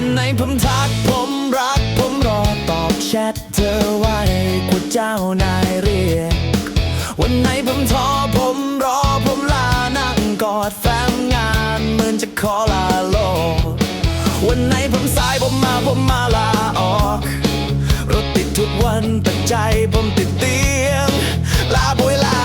ันไหนผมทักผมรักผมรอตอบแชทเธอไว้กว่าเจ้านายเรียกวันไหนผมท้อผมรอผมลานั่งกอดแฟ้มงานเหมือนจะขอลาโลกวันไหนผมสายผมมาผมมาลาออกรถติดทุกวันแต่ใจผมติดเตียง ลาป่วยลา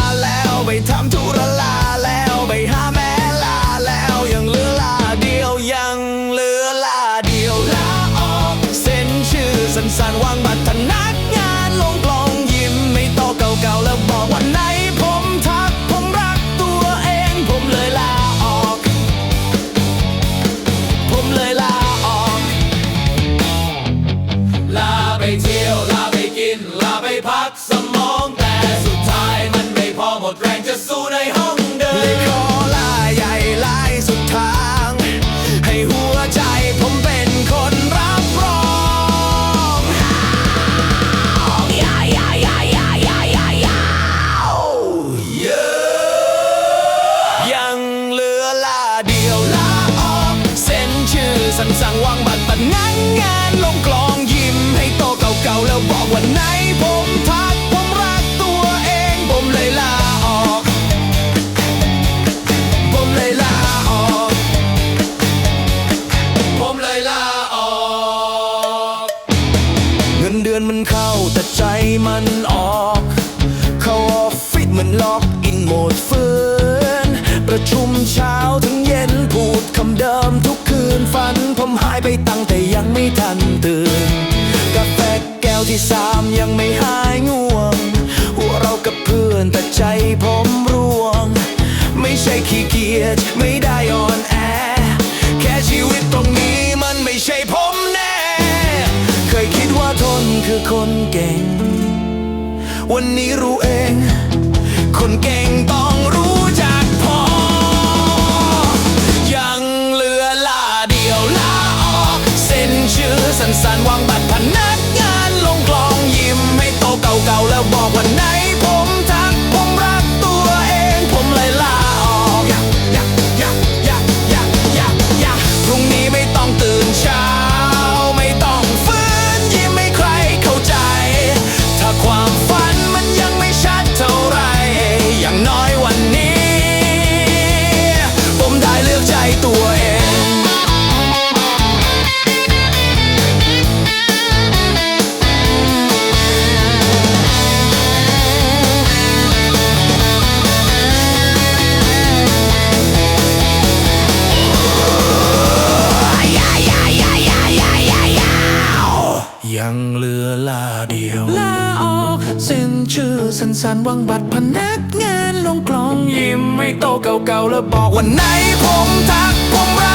นสั่งวางบัตรพนักงานลงกลองยิ้มให้โตเก่าๆแล้วบอกวันไหนผมทักผมรักตัวเองผมเลยลาออก ผมเลยลาออก ผมเลยลาออก เงินเดือนมันเข้าแต่ใจมันออก เข้าออฟฟิศเหมือนล็อกอินโหมดฟื้นประชุมเช้าถึงเย็นพูดคำเดิมทุกคืนฝัน ที่สามยังไม่หายง่วง หัวเรากับเพื่อนแต่ใจผมร่วง ไม่ใช่ขี้เกียจไม่ได้อ่อนแอ แค่ชีวิตตรงนี้มันไม่ใช่ผมแน่ เคยคิดว่าทนคือคนเก่ง วันนี้รู้เอง คนเก่งต้องรู้ สิ้นชื่อสันสันวังบัตรพนักงานลงกลองยิ้มไม่โตเก่าๆแล้วบอกวันไหนผมทักผมรัก